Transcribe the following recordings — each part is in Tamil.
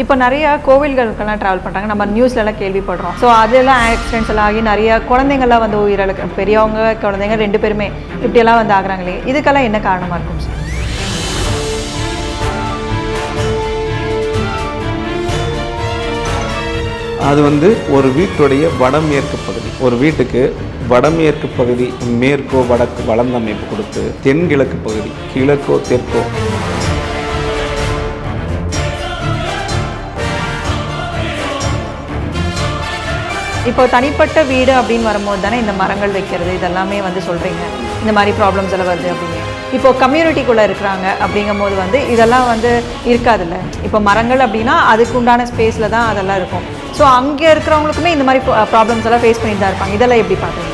இப்போ நிறைய கோவில்களுக்கெல்லாம் ட்ராவல் பண்ணுறாங்க நம்ம நியூஸ்லலாம் கேள்விப்படுறோம். ஸோ அதெல்லாம் ஆக்சிடென்ட்ஸ் எல்லாம் ஆகி நிறைய குழந்தைங்கள்லாம் வந்து உயிரிழக்க. பெரியவங்க குழந்தைங்க ரெண்டு பேருமே இப்படியெல்லாம் வந்து ஆகுறாங்களே. இதுக்கெல்லாம் என்ன காரணமாக இருக்கும் சார் அது வந்து ஒரு வீட்டுடைய வடமேற்கு பகுதி. ஒரு வீட்டுக்கு வடமேற்கு பகுதி மேற்கோ வடக்கு வளர்ந்த அமைப்பு கொடுத்து தென்கிழக்கு பகுதி கிழக்கோ தெற்கோ. இப்போ தனிப்பட்ட வீடு அப்படின்னு வரும்போது தானே இந்த மரங்கள் வைக்கிறது இதெல்லாமே வந்து சொல்கிறீங்க இந்த மாதிரி ப்ராப்ளம்ஸ் எல்லாம் வருது அப்படின்னு. இப்போ கம்யூனிட்டிக்குள்ளே இருக்கிறாங்க அப்படிங்கும்போது வந்து இதெல்லாம் வந்து இருக்காதுல்ல. இப்போ மரங்கள் அப்படின்னா அதுக்கு உண்டான ஸ்பேஸில் தான் அதெல்லாம் இருக்கும். ஸோ அங்கே இருக்கிறவங்களுக்குமே இந்த மாதிரி ப்ராப்ளம்ஸ் எல்லாம் ஃபேஸ் பண்ணிட்டு தான் இருப்பாங்க. இதெல்லாம் எப்படி பார்க்குறீங்க?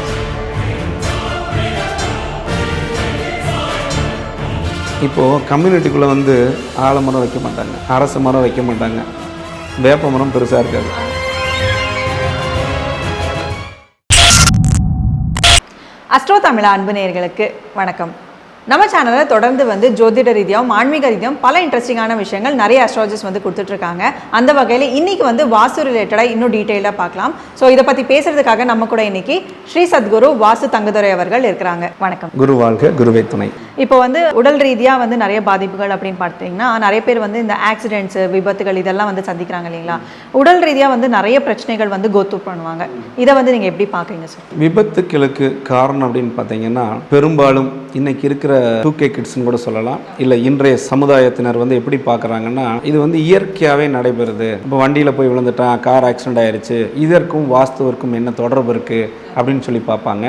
இப்போது கம்யூனிட்டிக்குள்ளே வந்து ஆலமரம் வைக்க மாட்டாங்க. அரச மரம் வைக்க மாட்டாங்க. வேப்ப மரம் பெருசாக இருக்காது. அஸ்ட்ரோ தமிழா அன்பு நேயர்களுக்கு வணக்கம். நம்ம சேனலில் தொடர்ந்து வந்து ஜோதிட ரீதியாகவும் ஆன்மீக ரீதியாகவும் பல இன்ட்ரெஸ்டிங்கான விஷயங்கள் நிறைய அஸ்ட்ராலஜிஸ்ட் வந்து கொடுத்துட்ருக்காங்க. அந்த வகையில் இன்னைக்கு வந்து வாஸ்து ரிலேட்டடாக இன்னும் டீட்டெயிலாக பார்க்கலாம். ஸோ இதை பற்றி பேசுறதுக்காக நம்ம கூட இன்னைக்கு ஸ்ரீ சத்குரு வாசு தங்கதுரை அவர்கள் இருக்கிறாங்க. வணக்கம். குரு வாழ்க குருவை துணை. இப்போ வந்து உடல் ரீதியாக வந்து நிறைய பாதிப்புகள் அப்படின்னு பார்த்தீங்கன்னா நிறைய பேர் வந்து இந்த ஆக்சிடென்ட்ஸ் விபத்துகள் இதெல்லாம் வந்து சந்திக்கிறாங்க இல்லைங்களா? உடல் ரீதியாக வந்து நிறைய பிரச்சனைகள் வந்து கோத்து பண்ணுவாங்க. இதை வந்து நீங்கள் எப்படி பார்க்குறீங்க சார் விபத்துக்களுக்கு காரணம் அப்படின்னு பார்த்தீங்கன்னா பெரும்பாலும் இன்னைக்கு இருக்கிற டூ கே கிட்ஸ்னு கூட சொல்லலாம். இல்லை இன்றைய சமுதாயத்தினர் வந்து எப்படி பார்க்குறாங்கன்னா இது வந்து இயற்கையாகவே நடைபெறுது. இப்போ வண்டியில் போய் விழுந்துட்டான் கார் ஆக்சிடென்ட் ஆயிடுச்சு இதற்கும் வாஸ்துவிற்கும் என்ன தொடர்பு இருக்குது அப்படின்னு சொல்லி பார்ப்பாங்க.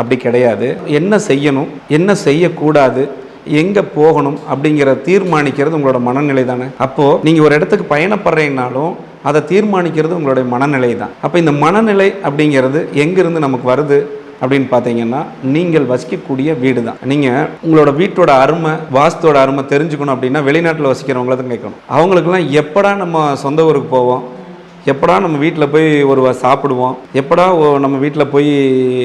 அப்படி கிடையாது. என்ன செய்யணும் என்ன செய்யக்கூடாது எங்கே போகணும் அப்படிங்கிற தீர்மானிக்கிறது உங்களோட மனநிலை தானே. அப்போது நீங்கள் ஒரு இடத்துக்கு பயணப்படுறீங்கனாலும் அதை தீர்மானிக்கிறது உங்களுடைய மனநிலை தான். அப்போ இந்த மனநிலை அப்படிங்கிறது எங்கேருந்து நமக்கு வருது? அப்படின்னு பார்த்தீங்கன்னா நீங்கள் வசிக்கக்கூடிய வீடு தான் நீங்கள் உங்களோட வீட்டோட அருமை வாஸ்தோட அருமை தெரிஞ்சுக்கணும் அப்படின்னா வெளிநாட்டில் வசிக்கிறவங்கள தான் கேட்கணும். அவங்களுக்குலாம் எப்படா நம்ம சொந்த ஊருக்கு போவோம்? எப்படா நம்ம வீட்டில் போய் ஒரு சாப்பிடுவோம்? எப்படா ஓ- நம்ம வீட்டில் போய்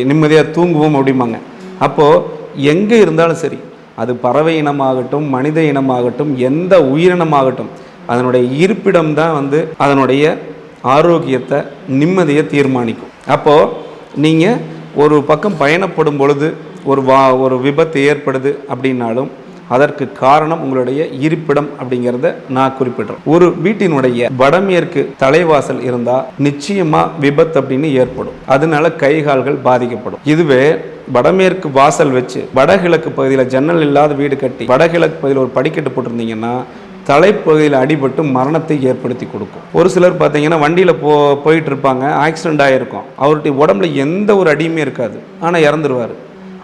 நிம்மதியாக தூங்குவோம் அப்படிம்பாங்க. அப்போது எங்கே இருந்தாலும் சரி அது பறவை இனமாகட்டும் மனித இனமாகட்டும் எந்த உயிரினமாகட்டும் அதனுடைய இருப்பிடம் தான் வந்து அதனுடைய ஆரோக்கியத்தை நிம்மதியை தீர்மானிக்கும். அப்போது நீங்கள் ஒரு பக்கம் பயணப்படும் பொழுது ஒரு வா ஒரு விபத்து ஏற்படுது அப்படின்னாலும் அதற்கு காரணம் உங்களுடைய இருப்பிடம் அப்படிங்கிறத நான் குறிப்பிடுறேன். ஒரு வீட்டினுடைய வடமேற்கு தலைவாசல் இருந்தால் நிச்சயமா விபத்து அப்படின்னு ஏற்படும். அதனால கை கால்கள் பாதிக்கப்படும். இதுவே வடமேற்கு வாசல் வச்சு வடகிழக்கு பகுதியில் ஜன்னல் இல்லாத வீடு கட்டி வடகிழக்கு பகுதியில் ஒரு படிக்கட்டு போட்டிருந்தீங்கன்னா தலைப்பகுதியில் அடிபட்டு மரணத்தை ஏற்படுத்தி கொடுக்கும். ஒரு சிலர் பார்த்தீங்கன்னா வண்டியில் போ போயிட்டு இருப்பாங்க ஆக்சிடென்ட் ஆகிருக்கும் அவருடைய உடம்புல எந்த ஒரு அடியுமே இருக்காது. ஆனால் இறந்துருவார்.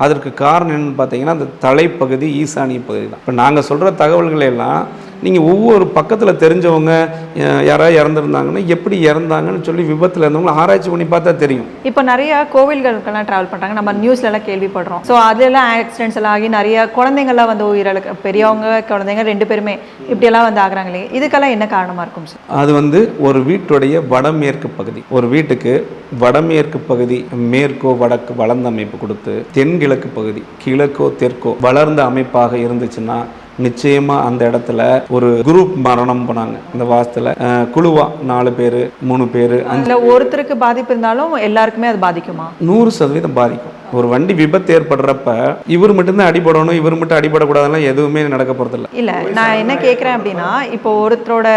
அதற்கு காரணம் என்னன்னு பார்த்தீங்கன்னா அந்த தலைப்பகுதி ஈசானிய பகுதி தான். இப்போ நாங்கள் சொல்கிற தகவல்களை எல்லாம் நீங்கள் ஒவ்வொரு பக்கத்தில் தெரிஞ்சவங்க யாராவது இறந்துருந்தாங்கன்னா எப்படி இறந்தாங்கன்னு சொல்லி விபத்தில் இருந்தவங்களை ஆராய்ச்சி பண்ணி பார்த்தா தெரியும். இப்போ நிறைய கோவில்களுக்கெல்லாம் ட்ராவல் பண்ணுறாங்க நம்ம நியூஸ்லலாம் கேள்விப்படுறோம். ஸோ அதெல்லாம் ஆக்சிடென்ட்ஸ் எல்லாம் ஆகி நிறைய குழந்தைங்கள்லாம் வந்து உயிரிழக்க பெரியவங்க குழந்தைங்க ரெண்டு பேருமே இப்படியெல்லாம் வந்து ஆகுறாங்களே. இதுக்கெல்லாம் என்ன காரணமாக இருக்கும் சார் அது வந்து ஒரு வீட்டுடைய வடமேற்கு பகுதி. ஒரு வீட்டுக்கு வடமேற்கு பகுதி மேற்கோ வடக்கு வளர்ந்த அமைப்பு கொடுத்து தென்கிழக்கு பகுதி கிழக்கோ தெற்கோ வளர்ந்த அமைப்பாக இருந்துச்சுன்னா நிச்சயமா அந்த இடத்துல ஒரு குரூப் மரணம் போனாங்க. இந்த வாசத்துல குழுவா நாலு பேர் மூணு பேர் அஞ்சு அதில் ஒருத்தருக்கு பாதிப்பு இருந்தாலும் எல்லாருக்குமே அது பாதிக்குமா? நூறு சதவீதம் பாதிக்கும். ஒரு வண்டி விபத்து ஏற்படுறப்ப இவர் மட்டும்தான் அடிபடணும் இவர் மட்டும் அடிபடக்கூடாதுலாம் எதுவுமே நடக்க போறதில்ல. இல்லை நான் என்ன கேட்குறேன் அப்படின்னா இப்போ ஒருத்தரோட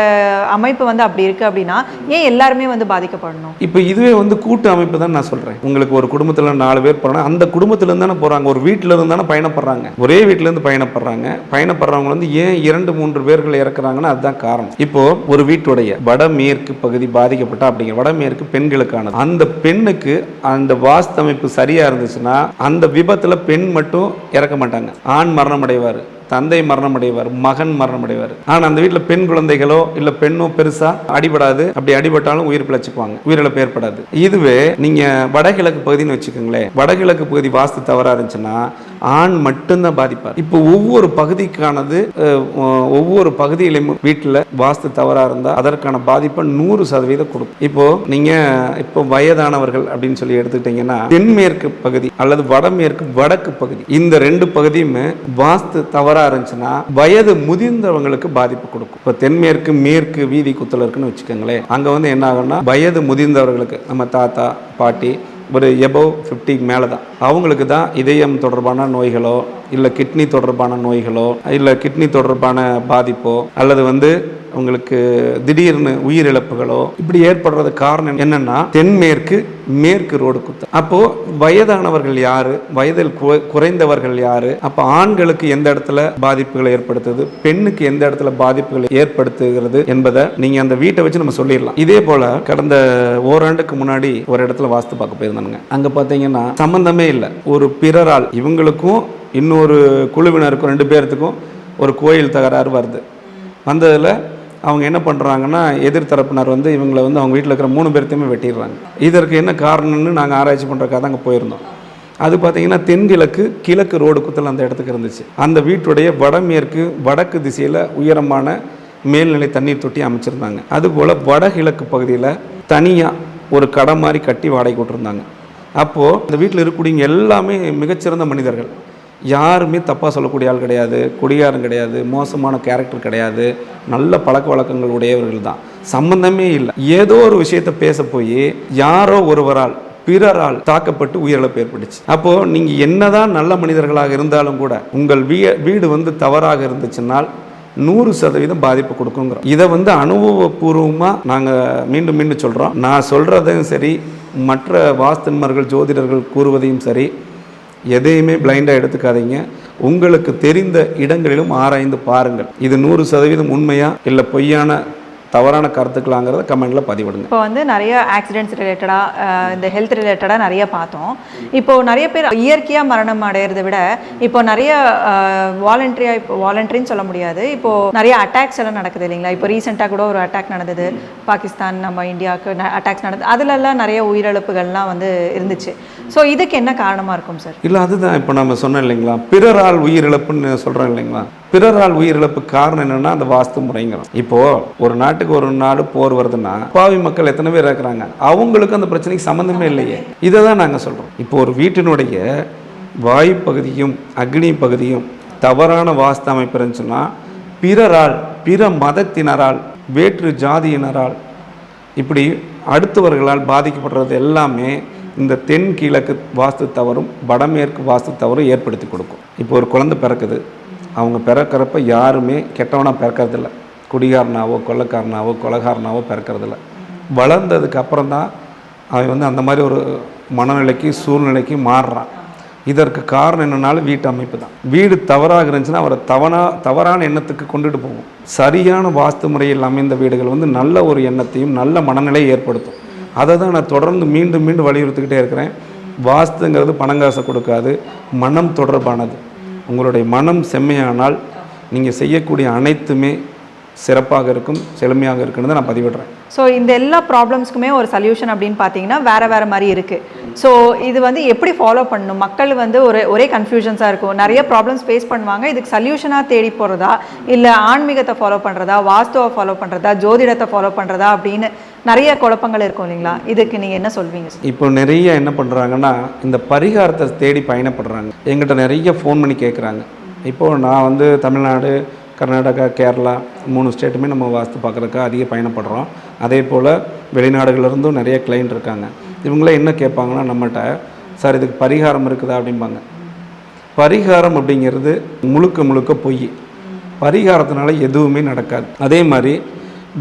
அமைப்பு வந்து அப்படி இருக்குது அப்படின்னா ஏன் எல்லாருமே வந்து பாதிக்கப்படணும்? இப்போ இதுவே வந்து கூட்டு அமைப்பு தான் நான் சொல்கிறேன் உங்களுக்கு ஒரு குடும்பத்தில் நாலு பேர் போகிறாங்க அந்த குடும்பத்துலேருந்து தானே போகிறாங்க ஒரு வீட்டில் இருந்து தானே பயணப்படுறாங்க. ஒரே வீட்டிலேருந்து பயணப்படுறாங்க. பயணப்படுறவங்க வந்து ஏன் இரண்டு மூன்று பேர்கள் இறக்குறாங்கன்னா அதுதான் காரணம். இப்போ ஒரு வீட்டுடைய வடமேற்கு பகுதி பாதிக்கப்பட்டா அப்படிங்கிற வடமேற்கு பெண்களுக்கானது. அந்த பெண்ணுக்கு அந்த வாஸ்து அமைப்பு சரியாக இருந்துச்சுன்னா அந்த விபத்தில் பெண் மட்டும் இறக்க மாட்டாங்க. ஆண் மரணம் அடைவார் தந்தை மரணம் அடைவார் மகன் மரணம் அடைவார் ஆனால் அந்த வீட்டில் பெண் குழந்தைகளோ இல்லை பெண்ணோ பெருசா அடிபடாது. அப்படி அடிபட்டாலும் உயிர் பிழைச்சுக்குவாங்க. உயிரிழப்பு ஏற்படாது. இதுவே நீங்கள் வடகிழக்கு பகுதின்னு வச்சுக்கோங்களேன். வடகிழக்கு பகுதி வாஸ்து தவறாக இருந்துச்சுன்னா ஆண் மட்டும்தான் பாதிப்பார். இப்போ ஒவ்வொரு பகுதிக்கானது ஒவ்வொரு பகுதியிலையும் வீட்டில் வாஸ்து தவறாக இருந்தால் அதற்கான பாதிப்பை நூறு சதவீதம் கொடுக்கும். இப்போ நீங்கள் இப்போ வயதானவர்கள் அப்படின்னு சொல்லி எடுத்துக்கிட்டீங்கன்னா தென்மேற்கு பகுதி அல்லது வடமேற்கு வடக்கு பகுதி இந்த ரெண்டு பகுதியுமே வாஸ்து தவறாக இருந்துச்சுன்னா வயது முதிர்ந்தவங்களுக்கு பாதிப்பு கொடுக்கும். இப்போ தென்மேற்கு மேற்கு வீதி குத்தல் இருக்குன்னு வச்சுக்கோங்களேன். அங்கே வந்து என்ன ஆகும்னா வயது முதிர்ந்தவர்களுக்கு நம்ம தாத்தா பாட்டி ஒரு எபோவ் ஃபிஃப்டிக்கு மேலே தான் அவங்களுக்கு தான் இதயம் தொடர்பான நோய்களோ இல்லை கிட்னி தொடர்பான நோய்களோ இல்லை கிட்னி தொடர்பான பாதிப்போ அல்லது வந்து உங்களுக்கு திடீர்னு உயிரிழப்புகளோ இப்படி ஏற்படுறது காரணம் என்னன்னா தென்மேற்கு மேற்கு ரோடு குத்தம். அப்போ வயதானவர்கள் யாரு? வயதில் குறைந்தவர்கள் யாரு? அப்போ ஆண்களுக்கு எந்த இடத்துல பாதிப்புகளை ஏற்படுத்துது? பெண்ணுக்கு எந்த இடத்துல பாதிப்புகளை ஏற்படுத்துகிறது என்பதை நீங்க அந்த வீட்டை வச்சு நம்ம சொல்லிடலாம். இதே போல கடந்த ஓராண்டுக்கு முன்னாடி ஒரு இடத்துல வாஸ்து பார்க்க போயிருந்தானுங்க அங்கே பார்த்தீங்கன்னா சம்மந்தமே இல்லை. ஒரு பிறரால் இவங்களுக்கும் இன்னொரு குழுவினருக்கும் ரெண்டு பேர்த்துக்கும் ஒரு கோயில் தகராறு வருது. வந்ததில் அவங்க என்ன பண்ணுறாங்கன்னா எதிர்த்தரப்பினர் வந்து இவங்களை வந்து அவங்க வீட்டில் இருக்கிற மூணு பேர்த்தையுமே வெட்டிடுறாங்க. இதற்கு என்ன காரணம்னு நாங்கள் ஆராய்ச்சி பண்ணுறக்காக தான் அங்கே போயிருந்தோம். அது பார்த்தீங்கன்னா தென்கிழக்கு கிழக்கு ரோடு குத்தல் அந்த இடத்துக்கு இருந்துச்சு. அந்த வீட்டுடைய வடமேற்கு வடக்கு திசையில் உயரமான மேல்நிலை தண்ணீர் தொட்டி அமைச்சிருந்தாங்க. அதுபோல் வடகிழக்கு பகுதியில் தனியாக ஒரு கடை மாதிரி கட்டி வாடகை விட்டுருந்தாங்க. அப்போது இந்த வீட்டில் இருக்கக்கூடியவங்க எல்லாமே மிகச்சிறந்த மனிதர்கள். யாருமே தப்பாக சொல்லக்கூடிய ஆள் கிடையாது குடிகாரம் கிடையாது மோசமான கேரக்டர் கிடையாது நல்ல பழக்க வழக்கங்கள் உடையவர்கள் தான். சம்மந்தமே இல்லை. ஏதோ ஒரு விஷயத்தை பேச போய் யாரோ ஒருவரால் பிறரால் தாக்கப்பட்டு உயிரிழப்பு ஏற்பட்டுச்சு. அப்போது நீங்கள் என்னதான் நல்ல மனிதர்களாக இருந்தாலும் கூட உங்கள் வீ வீடு வந்து தவறாக இருந்துச்சுன்னால் நூறு சதவீதம் பாதிப்பு கொடுக்குங்கிறோம். இதை வந்து அனுபவபூர்வமாக நாங்கள் மீண்டும் மீண்டும் சொல்கிறோம் நான் சொல்கிறதையும் சரி மற்ற வாஸ்தன்மர்கள் ஜோதிடர்கள் கூறுவதையும் சரி எதையுமே பிளைண்டாக எடுத்துக்காதீங்க. உங்களுக்கு தெரிந்த இடங்களிலும் ஆராய்ந்து பாருங்கள். இது நூறு சதவீதம் உண்மையா இல்லை பொய்யான தவறான கருத்துக்களாங்கிறத கமெண்ட்ல பதிவிடுங்க. இப்போ வந்து நிறைய ஆக்சிடென்ட்ஸ் ரிலேட்டடாக இந்த ஹெல்த் ரிலேட்டடாக நிறைய பார்த்தோம். இப்போ நிறைய பேர் இயற்கையாக மரணம் அடையிறதை விட இப்போ நிறைய வாலண்டரியாக இப்போ வாலண்டரின்னு சொல்ல முடியாது. இப்போ நிறைய அட்டாக்ஸ் எல்லாம் நடக்குது இல்லைங்களா? இப்போ ரீசெண்டாக கூட ஒரு அட்டாக் நடந்தது. பாகிஸ்தான் நம்ம இந்தியாவுக்கு அட்டாக்ஸ் நடந்தது அதுலலாம் நிறைய உயிரிழப்புகள்லாம் வந்து இருந்துச்சு. ஸோ இதுக்கு என்ன காரணமாக இருக்கும் சார் இல்லை அதுதான். இப்போ நம்ம சொன்னோம் இல்லைங்களா? பிறரால் உயிரிழப்புன்னு சொல்கிறோம் இல்லைங்களா? பிறரால் உயிரிழப்பு காரணம் என்னன்னா அந்த வாஸ்து முறைங்கிறோம். இப்போ ஒரு நாட்டுக்கு ஒரு நாடு போர் வருதுன்னா பாவி மக்கள் எத்தனை பேர் இருக்கிறாங்க அவங்களுக்கு அந்த பிரச்சனைக்கு சம்மந்தமே இல்லையே. இதை தான் நாங்கள் சொல்கிறோம் இப்போ ஒரு வீட்டினுடைய வாயு பகுதியும் அக்னி பகுதியும் தவறான வாஸ்து அமைப்பு இருந்துச்சுன்னா பிறரால் பிற மதத்தினரால் வேற்று ஜாதியினரால் இப்படி அடுத்தவர்களால் பாதிக்கப்படுறது எல்லாமே இந்த தென் கிழக்கு வாஸ்து தவறும் வடமேற்கு வாஸ்து தவறும் ஏற்படுத்தி கொடுக்கும். இப்போ ஒரு குழந்தை பிறக்குது. அவங்க பிறக்கிறப்ப யாருமே கெட்டவனாக பிறக்கறதில்ல. குடிகாரனாவோ கொள்ளக்காரனாவோ கொலகாரனாவோ பிறக்கறதில்ல. வளர்ந்ததுக்கு அப்புறம் தான் அவன் வந்து அந்த மாதிரி ஒரு மனநிலைக்கு சூழ்நிலைக்கு மாறுறான். இதற்கு காரணம் என்னன்னாலும் வீட்டு அமைப்பு தான். வீடு தவறாக இருந்துச்சுன்னா அவரை தவறா தவறான எண்ணத்துக்கு கொண்டுட்டு போகும். சரியான வாஸ்து முறையில் அமைந்த வீடுகள் வந்து நல்ல ஒரு எண்ணத்தையும் நல்ல மனநிலையை ஏற்படுத்தும். அதை தான் நான் தொடர்ந்து மீண்டும் மீண்டும் வலியுறுத்திக்கிட்டே இருக்கிறேன். வாஸ்துங்கிறது பணங்காசை கொடுக்காது. மனம் தொடர்பானது. உங்களுடைய மனம் செம்மையானால் நீங்கள் செய்யக்கூடிய அனைத்துமே சிறப்பாக இருக்கும் செழுமையாக இருக்குன்னு தான் நான் பதிவிடுறேன். ஸோ இந்த எல்லா ப்ராப்ளம்ஸ்க்குமே ஒரு சொல்யூஷன் அப்படின்னு பார்த்தீங்கன்னா வேறு வேறு மாதிரி இருக்குது ஸோ இது வந்து எப்படி ஃபாலோ பண்ணணும்? மக்கள் வந்து ஒரு ஒரே கன்ஃபியூஷன்ஸாக இருக்கும். நிறைய ப்ராப்ளம்ஸ் ஃபேஸ் பண்ணுவாங்க. இதுக்கு சொல்யூஷனாக தேடி போகிறதா இல்லை ஆன்மீகத்தை ஃபாலோ பண்ணுறதா வாஸ்துவை ஃபாலோ பண்ணுறதா ஜோதிடத்தை ஃபாலோ பண்ணுறதா அப்படின்னு நிறைய குழப்பங்கள் இருக்கும் இல்லைங்களா? இதுக்கு நீங்கள் என்ன சொல்வீங்க இப்போ நிறைய என்ன பண்ணுறாங்கன்னா இந்த பரிகாரத்தை தேடி பயணப்படுறாங்க. எங்கிட்ட நிறைய ஃபோன் பண்ணி கேட்குறாங்க இப்போது நான் வந்து தமிழ்நாடு கர்நாடகா கேரளா மூணு ஸ்டேட்டுமே நம்ம வாஸ்து பார்க்குறதுக்கு அதிக பயணப்படுறோம். அதே போல் வெளிநாடுகளிலிருந்தும் நிறைய கிளைண்ட் இருக்காங்க. இவங்களாம் என்ன கேட்பாங்கன்னா நம்மகிட்ட சார் இதுக்கு பரிகாரம் இருக்குதா? அப்படிம்பாங்க. பரிகாரம் அப்படிங்கிறது முழுக்க முழுக்க பொய். பரிகாரத்தினால எதுவுமே நடக்காது. அதே மாதிரி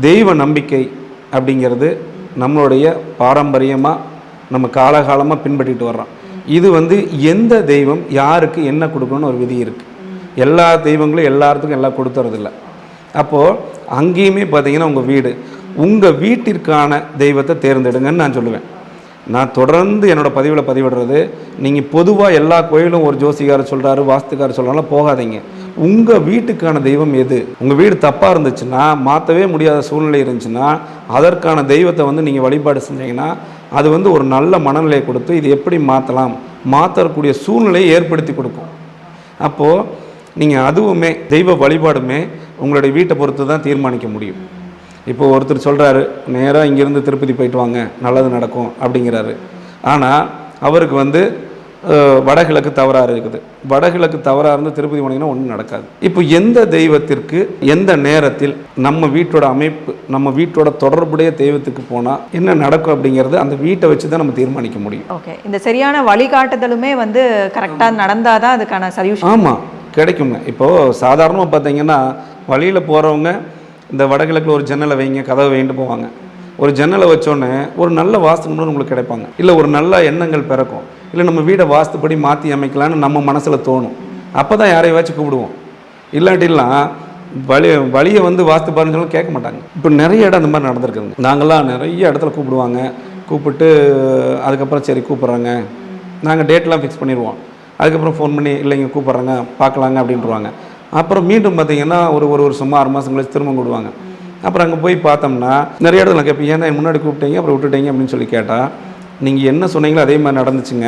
தெய்வ நம்பிக்கை அப்படிங்கிறது நம்மளுடைய பாரம்பரியமாக நம்ம காலகாலமாக பின்பற்றிட்டு வர்றோம். இது வந்து எந்த தெய்வம் யாருக்கு என்ன கொடுக்கணும்னு ஒரு விதி இருக்குது எல்லா தெய்வங்களும் எல்லாத்துக்கும் எல்லாம் கொடுத்துறதில்ல. அப்போது அங்கேயுமே பார்த்தீங்கன்னா உங்கள் வீடு. உங்கள் வீட்டிற்கான தெய்வத்தை தேர்ந்தெடுங்கன்னு நான் சொல்லுவேன். நான் தொடர்ந்து என்னோட பதிவில் பதிவிடுறது நீங்கள் பொதுவாக எல்லா கோயிலும் ஒரு ஜோசிகாரர் சொல்கிறாரு வாஸ்துக்காரர் சொல்கிறாங்களா போகாதீங்க. உங்கள் வீட்டுக்கான தெய்வம் எது? உங்கள் வீடு தப்பாக இருந்துச்சுன்னா மாற்றவே முடியாத சூழ்நிலை இருந்துச்சுன்னா அதற்கான தெய்வத்தை வந்து நீங்கள் வழிபாடு செஞ்சீங்கன்னா அது வந்து ஒரு நல்ல மனநிலையை கொடுத்து இது எப்படி மாற்றலாம் மாற்றக்கூடிய சூழ்நிலையை ஏற்படுத்தி கொடுக்கும். அப்போது நீங்கள் அதுவுமே தெய்வ வழிபாடுமே உங்களுடைய வீட்டை பொறுத்து தான் தீர்மானிக்க முடியும். இப்போ ஒருத்தர் சொல்கிறாரு நேராக இங்கேருந்து திருப்பதி போயிட்டு வாங்க நல்லது நடக்கும் அப்படிங்கிறாரு. ஆனால் அவருக்கு வந்து வடகிழக்கு தவறாக இருக்குது. வடகிழக்கு தவறாக இருந்து திருப்பதி போனீங்கன்னா ஒன்றும் நடக்காது. இப்போ எந்த தெய்வத்திற்கு எந்த நேரத்தில் நம்ம வீட்டோட அமைப்பு நம்ம வீட்டோட தொடர்புடைய தெய்வத்துக்கு போனால் என்ன நடக்கும் அப்படிங்கிறது அந்த வீட்டை வச்சு தான் நம்ம தீர்மானிக்க முடியும். ஓகே. இந்த சரியான வழிகாட்டுதலுமே வந்து கரெக்டாக நடந்தால் தான் அதுக்கான சொல்யூஷன் ஆமாம் கிடைக்குங்க. இப்போது சாதாரணமாக பார்த்தீங்கன்னா வழியில் போகிறவங்க இந்த வடகிழக்கில் ஒரு ஜன்னலை வைங்க கதவை வைங்கிட்டு போவாங்க. ஒரு ஜன்னலை வச்சோன்னே ஒரு நல்ல வாஸ்துன்னு உங்களுக்கு கிடைப்பாங்க. இல்லை ஒரு நல்ல எண்ணங்கள் பிறக்கும். இல்லை நம்ம வீடை வாஸ்துப்படி மாற்றி அமைக்கலான்னு நம்ம மனசில் தோணும். அப்போ தான் யாரையாச்சும் கூப்பிடுவோம். இல்லாட்டிலாம் வழி வழியை வந்து வாஸ்து பாருன்னு கேட்க மாட்டாங்க. இப்போ நிறைய இடம் அந்த மாதிரி நடந்திருக்குதுங்க. நாங்கள்லாம் நிறைய இடத்துல கூப்பிடுவாங்க. கூப்பிட்டு அதுக்கப்புறம் சரி கூப்பிட்றாங்க. நாங்கள் டேட்லாம் ஃபிக்ஸ் பண்ணிடுவோம். அதுக்கப்புறம் ஃபோன் பண்ணி இல்லைங்க கூப்பிட்றாங்க பார்க்கலாங்க அப்படின்ட்டுருவாங்க அப்புறம் மீண்டும் பார்த்தீங்கன்னா ஒரு ஒரு வருஷமாக ஆறு மாதம் கழிச்சு திரும்ப கூடுவாங்க அப்புறம் அங்கே போய் பார்த்தோம்னா நிறைய இடத்துல கேட்பேன் ஏன்னா முன்னாடி கூப்பிட்டீங்க அப்புறம் விட்டுட்டீங்க அப்படின்னு சொல்லி கேட்டால் நீங்கள் என்ன சொன்னீங்களோ அதே மாதிரி நடந்துச்சுங்க.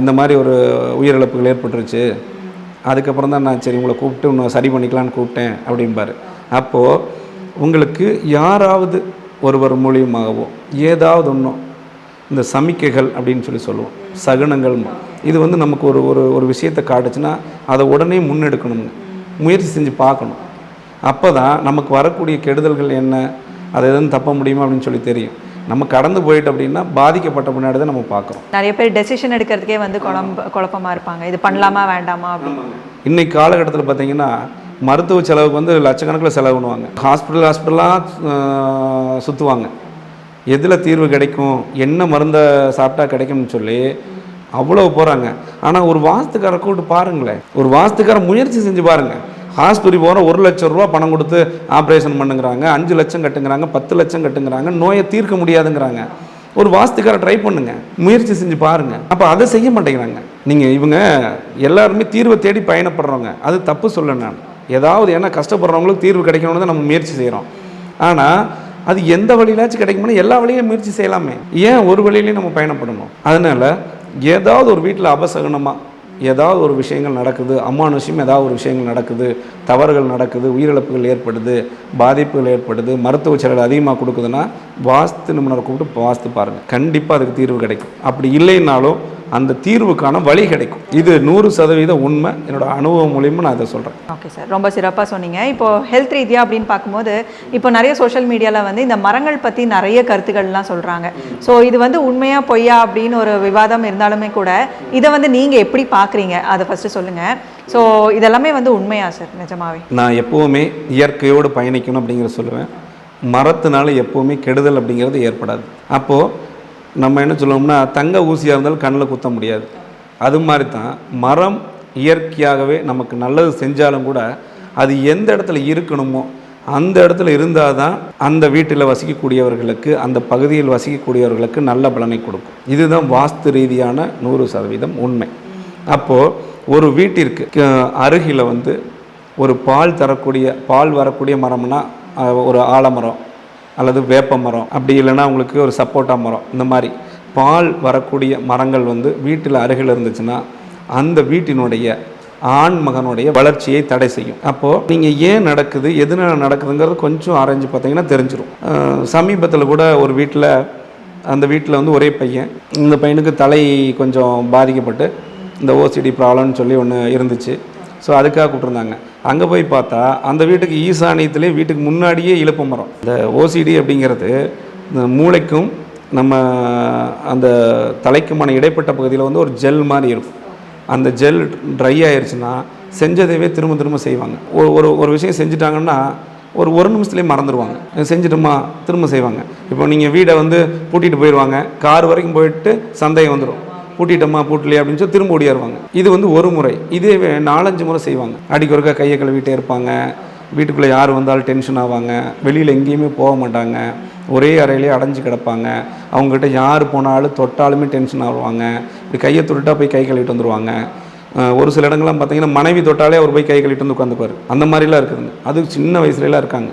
இந்த மாதிரி ஒரு உயிரிழப்புகள் ஏற்பட்டுருச்சு. அதுக்கப்புறம் தான் நான் சரி உங்களை கூப்பிட்டு இன்னும் சரி பண்ணிக்கலான்னு கூப்பிட்டேன் அப்படிம்பாரு. அப்போது உங்களுக்கு யாராவது ஒருவர் மூலியமாகவோ ஏதாவது ஒன்றும் இந்த சமிக்கைகள் அப்படின்னு சொல்லி சொல்லுவோம் சகுனங்கள் இது வந்து நமக்கு ஒரு ஒரு ஒரு விஷயத்தை காட்டுச்சுன்னா அதை உடனே முன்னெடுக்கணுங்க முயற்சி செஞ்சு பார்க்கணும். அப்போ தான் நமக்கு வரக்கூடிய கெடுதல்கள் என்ன? அதை எதுவும் தப்ப முடியுமா அப்படின்னு சொல்லி தெரியும். நம்ம கடந்து போயிட்டு அப்படின்னா பாதிக்கப்பட்ட பின்னாடி தான் நம்ம பார்க்குறோம். நிறைய பேர் டெசிஷன் எடுக்கிறதுக்கே வந்து குழம்ப குழப்பமா இருப்பாங்க. இது பண்ணலாமா வேண்டாமா அப்படின்னு. இன்னைக்கு காலகட்டத்தில் பார்த்தீங்கன்னா மருத்துவ செலவுக்கு வந்து லட்சக்கணக்கில் செலவு பண்ணுவாங்க ஹாஸ்பிட்டல் ஹாஸ்பிட்டலாக சுற்றுவாங்க எதில் தீர்வு கிடைக்கும்? என்ன மருந்தை சாப்பிட்டா கிடைக்கும்னு சொல்லி அவ்வளோ போகிறாங்க ஆனால் ஒரு வாஸ்துக்காரை கூப்பிட்டு பாருங்களேன். ஒரு வாஸ்துக்கார முயற்சி செஞ்சு பாருங்கள் ஆஸ்பத்திரி போகிற ஒரு லட்சம் ரூபா பணம் கொடுத்து ஆப்ரேஷன் பண்ணுங்கிறாங்க. அஞ்சு லட்சம் கட்டுங்கிறாங்க பத்து லட்சம் கட்டுங்கிறாங்க நோயை தீர்க்க முடியாதுங்கிறாங்க. ஒரு வாஸ்துக்கார ட்ரை பண்ணுங்க. முயற்சி செஞ்சு பாருங்க. அப்போ அதை செய்ய மாட்டேங்கிறாங்க. நீங்கள் இவங்க எல்லாருமே தீர்வை தேடி பயணப்படுறவங்க. அது தப்பு சொல்ல நான். ஏதாவது ஏன்னா கஷ்டப்படுறவங்களுக்கு தீர்வு கிடைக்கணும்னு தான் நம்ம முயற்சி செய்கிறோம் ஆனால் அது எந்த வழியிலாச்சும் கிடைக்கும்னா எல்லா வழியிலும் முயற்சி செய்யலாமே. ஏன் ஒரு வழியிலையும் நம்ம பயணப்படணும்? அதனால ஏதாவது ஒரு வீட்டில் அபசகனமாக ஏதாவது ஒரு விஷயங்கள் நடக்குது அமானுஷ்யம் ஏதாவது ஒரு விஷயங்கள் நடக்குது தவறுகள் நடக்குது உயிரிழப்புகள் ஏற்படுது பாதிப்புகள் ஏற்படுது மருத்துவ செலவு அதிகமாக கொடுக்குதுன்னா வாஸ்து நிபுணரை கூப்பிட்டு வாஸ்து பாருங்கள் கண்டிப்பாக அதுக்கு தீர்வு கிடைக்கும். அப்படி இல்லைனாலும் அந்த தீர்வுக்கான வழி கிடைக்கும். இது நூறு சதவீத உண்மை. என்னோட அனுபவம் மூலியமாக நான் அதை சொல்கிறேன் ஓகே சார் ரொம்ப சிறப்பாக சொன்னீங்க. இப்போ ஹெல்த் ரீதியாக அப்படின்னு பார்க்கும்போது இப்போ நிறைய சோஷியல் மீடியாவில் வந்து இந்த மரங்கள் பற்றி நிறைய கருத்துக்கள்லாம் சொல்கிறாங்க ஸோ இது வந்து உண்மையாக பொய்யா அப்படின்னு ஒரு விவாதம் இருந்தாலுமே கூட இதை வந்து நீங்கள் எப்படி பார்க்குறீங்க அதை ஃபஸ்ட்டு சொல்லுங்கள் ஸோ இதெல்லாமே வந்து உண்மையா சார் நிஜமாவே. நான் எப்போவுமே இயற்கையோடு பயணிக்கணும் அப்படிங்கிற சொல்லுவேன். மரத்தினால எப்போவுமே கெடுதல் அப்படிங்கிறது ஏற்படாது. அப்போது நம்ம என்ன சொல்லுவோம்னா தங்க ஊசியாக இருந்தாலும் கண்ணில் குத்த முடியாது. அது மாதிரி தான் மரம் இயற்கையாகவே நமக்கு நல்லது செஞ்சாலும் கூட அது எந்த இடத்துல இருக்கணுமோ அந்த இடத்துல இருந்தால் தான் அந்த வீட்டில் வசிக்கக்கூடியவர்களுக்கு அந்த பகுதியில் வசிக்கக்கூடியவர்களுக்கு நல்ல பலனை கொடுக்கும். இதுதான் வாஸ்து ரீதியான நூறு சதவீதம் உண்மை. அப்போது ஒரு வீட்டிற்கு அருகில் வந்து ஒரு பால் தரக்கூடிய பால் வரக்கூடிய மரம்னா ஒரு ஆலமரம் அல்லது வேப்ப மரம். அப்படி இல்லைன்னா உங்களுக்கு ஒரு சப்போட்டா மரம். இந்த மாதிரி பால் வரக்கூடிய மரங்கள் வந்து வீட்டில் அருகில் இருந்துச்சுன்னா அந்த வீட்டினுடைய ஆண் மகனுடைய வளர்ச்சியை தடை செய்யும். அப்போது நீங்கள் ஏன் நடக்குது எதனால நடக்குதுங்கிறது கொஞ்சம் ஆராய்ஞ்சு பார்த்தீங்கன்னா தெரிஞ்சிடும் சமீபத்தில் கூட ஒரு வீட்டில் அந்த வீட்டில் வந்து ஒரே பையன். இந்த பையனுக்கு தலை கொஞ்சம் பாதிக்கப்பட்டு இந்த ஓசிடி ப்ராப்ளம்னு சொல்லி ஒன்று இருந்துச்சு. ஸோ அதுக்காக கூப்பிட்ருந்தாங்க அங்கே போய் பார்த்தா அந்த வீட்டுக்கு ஈசானியத்திலே வீட்டுக்கு முன்னாடியே இழுப்பு மரம். இந்த ஓசிடி அப்படிங்கிறது இந்த மூளைக்கும் நம்ம அந்த தலைக்குமான இடைப்பட்ட பகுதியில் வந்து ஒரு ஜெல் மாதிரி இருக்கும். அந்த ஜெல் ட்ரை ஆயிடுச்சுன்னா செஞ்சதைவே திரும்ப திரும்ப செய்வாங்க. ஒரு ஒரு ஒரு விஷயம் செஞ்சுட்டாங்கன்னா ஒரு ஒரு நிமிஷத்துலேயே மறந்துடுவாங்க செஞ்சுட்டோமா திரும்ப செய்வாங்க. இப்போ நீங்கள் வீடை வந்து பூட்டிகிட்டு போயிடுவாங்க கார் வரைக்கும் போயிட்டு சந்தேகம் வந்துடும் பூட்டிட்டம்மா பூட்டலையே அப்படின்னு சொல்லி திரும்ப ஓடியாருவாங்க. இது வந்து ஒரு முறை. இதே நாலஞ்சு முறை செய்வாங்க. அடிக்கு ஒருக்கா கையை கழுவிட்டே இருப்பாங்க. வீட்டுக்குள்ளே யார் வந்தாலும் டென்ஷன் ஆவாங்க. வெளியில் எங்கேயுமே போக மாட்டாங்க. ஒரே அறையிலே அடைஞ்சு கிடப்பாங்க. அவங்ககிட்ட யார் போனாலும் தொட்டாலுமே டென்ஷன் ஆகுவாங்க இப்படி கையை தொட்டுட்டா போய் கை கழுவிட்டு வந்துடுவாங்க ஒரு சில இடங்கள்லாம் பார்த்தீங்கன்னா மனைவி தொட்டாலே அவர் போய் கை கழுவிட்டு வந்து உட்காந்துப்பார். அந்த மாதிரிலாம் இருக்குதுங்க. அது சின்ன வயசுலலாம் இருக்காங்க.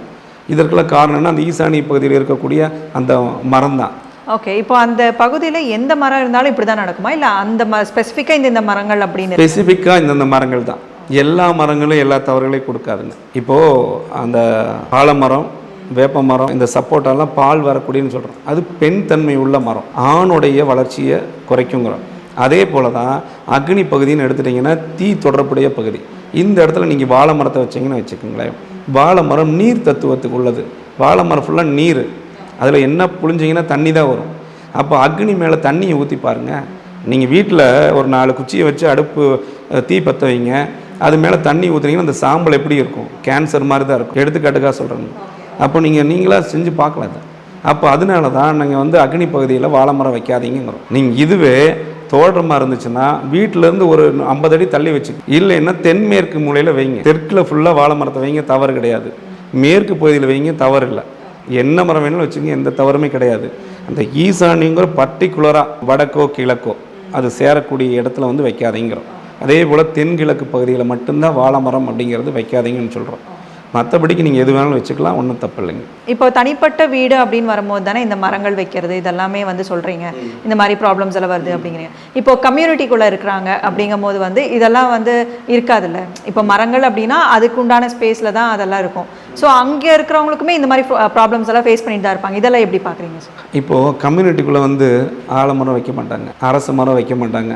இதற்கெல்லாம் காரணம்னா அந்த ஈசானி பகுதியில் இருக்கக்கூடிய அந்த மரம் தான் ஓகே இப்போ அந்த பகுதியில் எந்த மரம் இருந்தாலும் இப்படி தான் நடக்குமா? இல்லை அந்த ம ஸ்பெசிஃபிக்காக இந்த இந்த மரங்கள் அப்படின்னு ஸ்பெசிஃபிக்காக இந்தந்த மரங்கள் தான். எல்லா மரங்களும் எல்லா தவறுகளையும் கொடுக்காதுங்க. இப்போது அந்த ஆலமரம் வேப்ப மரம் இந்த சப்போட்டாலாம் பால் வரக்கூடியன்னு சொல்கிறோம் அது பெண் தன்மை உள்ள மரம். ஆணுடைய வளர்ச்சியை குறைக்குங்கிறோம். அதே போல தான் அக்னி பகுதின்னு எடுத்துட்டிங்கன்னா தீ தொடர்புடைய பகுதி. இந்த இடத்துல நீங்கள் வாழை மரத்தை வச்சிங்கன்னு வச்சுக்கோங்களேன். வாழை மரம் நீர் தத்துவத்துக்கு உள்ளது. வாழை மரம் ஃபுல்லாக நீர். அதில் என்ன புழிஞ்சிங்கன்னா தண்ணி தான் வரும். அப்போ அக்னி மேலே தண்ணியை ஊற்றி பாருங்கள் நீங்கள் வீட்டில் ஒரு நாலு குச்சியை வச்சு அடுப்பு தீ பற்ற வைங்க. அது மேலே தண்ணி ஊற்றுனீங்கன்னா அந்த சாம்பல் எப்படி இருக்கும்? கேன்சர் மாதிரி தான் இருக்கும். எடுத்துக்காட்டுக்காக சொல்கிறேங்க அப்போ நீங்கள் நீங்களாக செஞ்சு பார்க்கலாம் இதை. அப்போ அதனால தான் நாங்கள் வந்து அக்னி பகுதியில் வாழை மரம் வைக்காதீங்கிறோம் நீங்கள் இதுவே தோற்றமாக இருந்துச்சுன்னா வீட்டிலேருந்து ஒரு ஐம்பது அடி தள்ளி வச்சு இல்லைன்னா தென்மேற்கு மூலையில் வைங்க. தெற்கில் ஃபுல்லாக வாழை மரத்தை வைங்க தவறு கிடையாது. மேற்கு பகுதியில் வைங்க தவறு இல்லை. என்ன மரம் வேணாலும் வச்சுங்க எந்த தவறுமே கிடையாது. அந்த ஈசானிங்கிற பர்டிகுலராக வடக்கோ கிழக்கோ அது சேரக்கூடிய இடத்துல வந்து வைக்காதீங்கிறோம். அதே போல் தென்கிழக்கு பகுதியில் மட்டும்தான் வாழை மரம் அப்படிங்கிறது வைக்காதீங்கன்னு சொல்கிறோம் மற்றபடிக்கு நீங்கள் எது வேணாலும் வச்சுக்கலாம் ஒன்றும் தப்பு இல்லைங்க இப்போ தனிப்பட்ட வீடு அப்படின்னு வரும்போது தானே இந்த மரங்கள் வைக்கிறது இதெல்லாமே வந்து சொல்கிறீங்க இந்த மாதிரி ப்ராப்ளம்ஸ் எல்லாம் வருது அப்படிங்கிறீங்க. இப்போ கம்யூனிட்டிக்குள்ளே இருக்கிறாங்க அப்படிங்கும் போது வந்து இதெல்லாம் வந்து இருக்காதுல்ல. இப்போ மரங்கள் அப்படின்னா அதுக்கு உண்டான ஸ்பேஸில் தான் அதெல்லாம் இருக்கும். ஸோ அங்கே இருக்கிறவங்களுக்குமே இந்த மாதிரி ப்ராப்ளம்ஸ் எல்லாம் ஃபேஸ் பண்ணிட்டு தான் இருப்பாங்க. இதெல்லாம் எப்படி பார்க்குறீங்க சார் இப்போது கம்யூனிட்டிக்குள்ளே வந்து ஆலமரம் வைக்க மாட்டாங்க. அரச மரம் வைக்க மாட்டாங்க.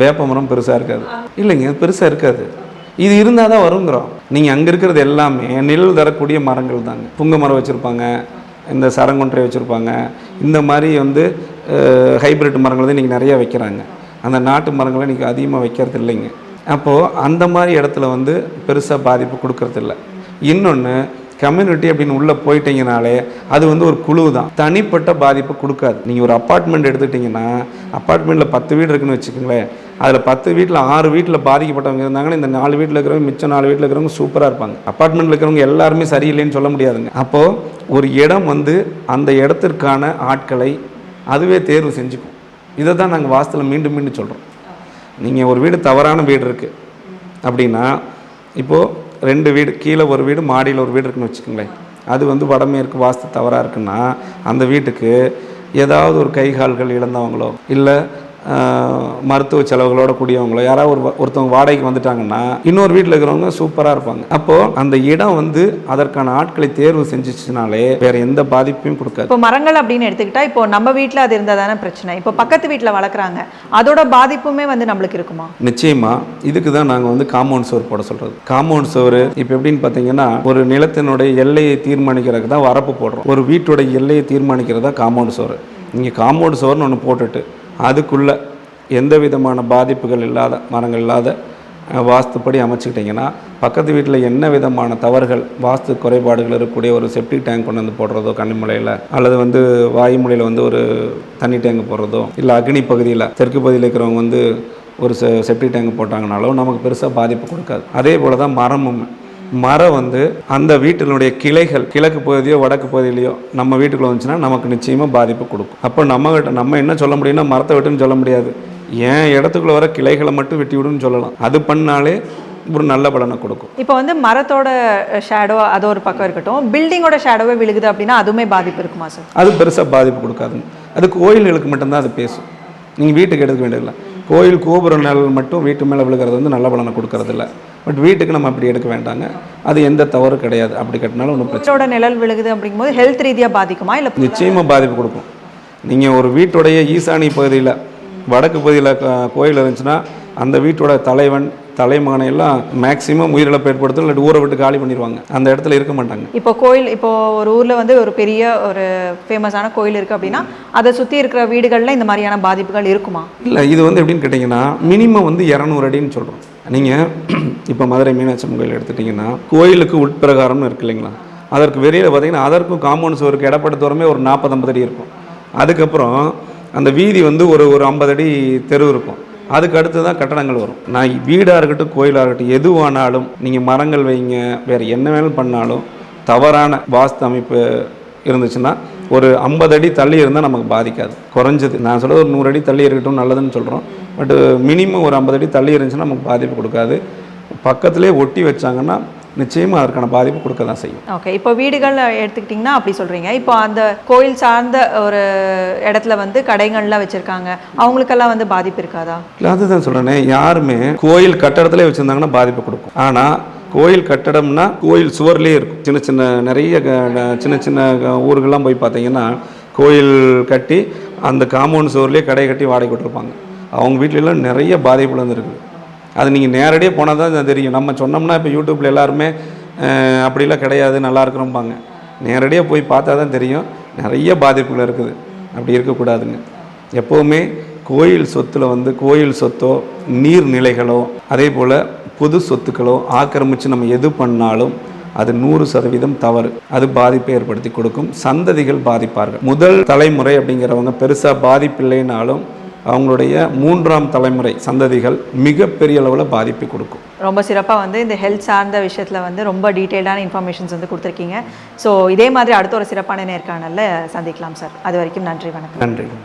வேப்ப மரம் பெருசாக இருக்காது. இல்லைங்க பெருசாக இருக்காது. இது இருந்தால் தான் வருங்கிறோம். நீங்கள் அங்கே இருக்கிறது எல்லாமே நிழல் தரக்கூடிய மரங்கள் தாங்க. புங்க மரம் வச்சுருப்பாங்க இந்த சரங்கொன்றை வச்சுருப்பாங்க இந்த மாதிரி வந்து ஹைபிரிட் மரங்கள் தான் இன்றைக்கி நிறையா வைக்கிறாங்க. அந்த நாட்டு மரங்களை இன்றைக்கி அதிகமாக வைக்கிறது இல்லைங்க. அப்போது அந்த மாதிரி இடத்துல வந்து பெருசாக பாதிப்பு கொடுக்கறதில்ல. இன்னொன்று கம்யூனிட்டி அப்படின்னு உள்ளே போயிட்டீங்கனாலே அது வந்து ஒரு குழு தான் தனிப்பட்ட பாதிப்பு கொடுக்காது. நீங்கள் ஒரு அப்பார்ட்மெண்ட் எடுத்துக்கிட்டிங்கன்னா அப்பார்ட்மெண்ட்டில் பத்து வீடு இருக்குன்னு வச்சுக்கோங்களேன். அதில் பத்து வீட்டில் ஆறு வீட்டில் பாதிக்கப்பட்டவங்க இருந்தாங்கன்னா இந்த நாலு வீட்டில் இருக்கிறவங்க மிச்சம் நாலு வீட்டில் இருக்கிறவங்க சூப்பராக இருப்பாங்க. அப்பார்ட்மெண்ட்டில் இருக்கிறவங்க எல்லாருமே சரியில்லைன்னு சொல்ல முடியாதுங்க. அப்போது ஒரு இடம் வந்து அந்த இடத்திற்கான ஆட்களை அதுவே தேர்வு செஞ்சுக்கும். இதை தான் நாங்கள் வாஸ்துல மீண்டும் மீண்டும் சொல்கிறோம் நீங்கள் ஒரு வீடு தவறான வீடு இருக்குது அப்படின்னா இப்போது ரெண்டு வீடு கீழே ஒரு வீடு மாடியில் ஒரு வீடு இருக்குன்னு வச்சுக்கோங்களேன். அது வந்து வடமேற்கு வாஸ்து தவறாக இருக்குன்னா அந்த வீட்டுக்கு ஏதாவது ஒரு கை கால்கள் இழந்தவங்களோ இல்லை மருத்துவ செலவுகளோட கூடியவங்களோ யாராவது ஒரு ஒருத்தவங்க வாடகைக்கு வந்துட்டாங்கன்னா இன்னொரு வீட்டில் இருக்கிறவங்க சூப்பராக இருப்பாங்க. அப்போது அந்த இடம் வந்து அதற்கான ஆட்களை தேர்வு செஞ்சிச்சுனாலே வேற எந்த பாதிப்பையும் கொடுக்காது. இப்போ மரங்கள் அப்படின்னு எடுத்துக்கிட்டா இப்போ நம்ம வீட்டில் அது இருந்தால் தானே பிரச்சனை. இப்போ பக்கத்து வீட்டில் வளர்க்குறாங்க. அதோட பாதிப்புமே வந்து நம்மளுக்கு இருக்குமா? நிச்சயமா இதுக்கு தான் நாங்கள் வந்து காம்பவுண்ட் சுவர் போட சொல்றது. காம்பவுண்ட் சுவர் இப்போ எப்படின்னு பார்த்தீங்கன்னா ஒரு நிலத்தினுடைய எல்லையை தீர்மானிக்கிறதுக்கு தான் வரப்பு போடுறோம். ஒரு வீட்டோட எல்லையை தீர்மானிக்கிறது தான் காம்பவுண்ட் சுவர் நீங்கள் காம்பவுண்ட் சுவர்னு ஒன்று போட்டுட்டு அதுக்குள்ளே எந்த விதமான பாதிப்புகள் இல்லாத மரங்கள் இல்லாத வாஸ்துப்படி அமைச்சுக்கிட்டிங்கன்னா பக்கத்து வீட்டில் என்ன விதமான தவறுகள் வாஸ்து குறைபாடுகள் இருக்கக்கூடிய ஒரு செப்டிக் டேங்க் கொண்டு வந்து போடுறதோ கன்னிமலையில் அல்லது வந்து வாயுமலையில் வந்து ஒரு தண்ணி டேங்க் போடுறதோ இல்லை அக்னி பகுதியில் தெற்கு பகுதியில் இருக்கிறவங்க வந்து ஒரு செ செப்டிக் டேங்க் போட்டாங்கனாலும் நமக்கு பெருசாக பாதிப்பு கொடுக்காது. அதே போல் தான் மரமும் மரம் வந்து அந்த வீட்டினுடைய கிளைகள் கிழக்கு பகுதியோ வடக்கு பகுதியிலையோ நம்ம வீட்டுக்குள்ள வந்துச்சுன்னா நமக்கு நிச்சயமாக பாதிப்பு கொடுக்கும். அப்போ நம்ம கிட்ட நம்ம என்ன சொல்ல முடியும்னா மரத்தை விட்டுன்னு சொல்ல முடியாது. ஏன் இடத்துக்குள்ள வர கிளைகளை மட்டும் வெட்டி விடுன்னு சொல்லலாம். அது பண்ணாலே ஒரு நல்ல பலனை கொடுக்கும். இப்போ வந்து மரத்தோட ஷேடோ அது ஒரு பக்கம் இருக்கட்டும். பில்டிங்கோட ஷேடோவே விழுகுது அப்படின்னா அதுவுமே பாதிப்பு இருக்குமா சார் அது பெருசாக பாதிப்பு கொடுக்காதுங்க. அது கோயில்களுக்கு மட்டும்தான் அது பேசும். நீங்கள் வீட்டுக்கு எடுக்க வேண்டியதில்லை. கோயில் கோபுர நிழல் மட்டும் வீட்டு மேலே விழுகிறது வந்து நல்ல பலனை கொடுக்கறதில்ல. பட் வீட்டுக்கு நம்ம அப்படி எடுக்க வேண்டாங்க. அது எந்த தவறு கிடையாது. அப்படி கட்டினாலும் ஒன்றும் பிரச்சனை நிழல் விழுகுது அப்படிங்கும்போது ஹெல்த் ரீதியாக பாதிக்குமா? இல்லை நிச்சயமாக பாதிப்பு கொடுக்கும். நீங்கள் ஒரு வீட்டுடைய ஈசானி பகுதியில் வடக்கு பகுதியில் கோயில் இருந்துச்சுன்னா அந்த வீட்டோட தலைவன் தலைமகனை எல்லாம் மேக்சிமம் உயிரிழப்பு ஏற்படுத்தும் இல்லாட்டி ஊரை விட்டு காலி பண்ணிடுவாங்க. அந்த இடத்துல இருக்க மாட்டாங்க. இப்போ கோயில் இப்போ ஒரு ஊர்ல வந்து ஒரு பெரிய ஒரு ஃபேமஸான கோயில் இருக்கு அப்படின்னா அதை சுத்தி இருக்கிற வீடுகள்ல இந்த மாதிரியான பாதிப்புகள் இருக்குமா? இல்லை இது வந்து எப்படின்னு கேட்டிங்கன்னா மினிமம் வந்து இரநூறு அடின்னு சொல்கிறோம் நீங்கள் இப்போ மதுரை மீனாட்சி கோயில் எடுத்துட்டிங்கன்னா கோயிலுக்கு உட்பிரகாரம்னு இருக்கு இல்லைங்களா? அதற்கு வெளியில் பார்த்தீங்கன்னா அதற்கும் காம்பவுண்ட் சுவருக்கு இடப்பட்ட தூரமே ஒரு நாற்பது ஐம்பது அடி இருக்கும். அதுக்கப்புறம் அந்த வீதி வந்து ஒரு ஒரு ஐம்பது அடி தெரு இருக்கும். அதுக்கு அடுத்து தான் கட்டடங்கள் வரும். நான் வீடாக இருக்கட்டும் கோயிலாக இருக்கட்டும் எதுவானாலும் நீங்கள் மரங்கள் வைங்க வேறு என்ன வேணாலும் பண்ணாலும் தவறான வாஸ்து அமைப்பு இருந்துச்சுன்னா ஒரு ஐம்பது அடி தள்ளி இருந்தால் நமக்கு பாதிக்காது. குறைஞ்சது. நான் சொல்கிறது ஒரு நூறு அடி தள்ளி இருக்கட்டும் நல்லதுன்னு சொல்கிறோம் பட் மினிமம் ஒரு ஐம்பது அடி தள்ளி இருந்துச்சுன்னா நமக்கு பாதிப்பு கொடுக்காது. பக்கத்துலேயே ஒட்டி வச்சாங்கன்னா நிச்சயமாக அதற்கான பாதிப்பு கொடுக்க தான் செய்யும். ஓகே இப்போ வீடுகள் எடுத்துக்கிட்டிங்கன்னா அப்படி சொல்கிறீங்க இப்போ அந்த கோயில் சார்ந்த ஒரு இடத்துல வந்து கடைகள்லாம் வச்சுருக்காங்க. அவங்களுக்கெல்லாம் வந்து பாதிப்பு இருக்காதா? இல்லை அதுதான் சொல்கிறேனே யாருமே கோயில் கட்டடத்திலே வச்சுருந்தாங்கன்னா பாதிப்பு கொடுக்கும். ஆனால் கோயில் கட்டடம்னா கோயில் சுவர்லேயே இருக்கும். சின்ன சின்ன நிறைய சின்ன சின்ன ஊருக்கெல்லாம் போய் பார்த்தீங்கன்னா கோயில் கட்டி அந்த காம்பவுண்ட் சுவர்லேயே கடை கட்டி வாடகை விட்டுருப்பாங்க அவங்க வீட்டிலலாம் நிறைய பாதிப்புகள் வந்து இருக்குது அது நீங்கள் நேரடியாக போனால் தான் தெரியும். நம்ம சொன்னோம்னா இப்போ யூடியூப்பில் எல்லாருமே அப்படிலாம் கிடையாது நல்லா இருக்கிறோம்பாங்க. நேரடியாக போய் பார்த்தா தான் தெரியும். நிறைய பாதிப்புகள் இருக்குது. அப்படி இருக்கக்கூடாதுங்க. எப்போவுமே கோயில் சொத்தில் வந்து கோயில் சொத்தோ நீர்நிலைகளோ அதே போல் பொது சொத்துக்களோ ஆக்கிரமித்து நம்ம எது பண்ணாலும் அது நூறு சதவீதம் தவறு. அது பாதிப்பை ஏற்படுத்தி கொடுக்கும். சந்ததிகள் பாதிப்பார்கள். முதல் தலைமுறை அப்படிங்கிறவங்க பெருசாக பாதிப்பில்லைனாலும் அவங்களுடைய மூன்றாம் தலைமுறை சந்ததிகள் மிகப்பெரிய அளவில் பாதிப்பை கொடுக்கும். ரொம்ப சிறப்பாக வந்து இந்த ஹெல்த் சார்ந்த விஷயத்தில் வந்து ரொம்ப டீட்டெயில்டான இன்ஃபர்மேஷன்ஸ் வந்து கொடுத்துருக்கீங்க. ஸோ இதே மாதிரி அடுத்த ஒரு சிறப்பான நேர்காணலில் சந்திக்கலாம் சார் அது வரைக்கும் நன்றி வணக்கம். நன்றி.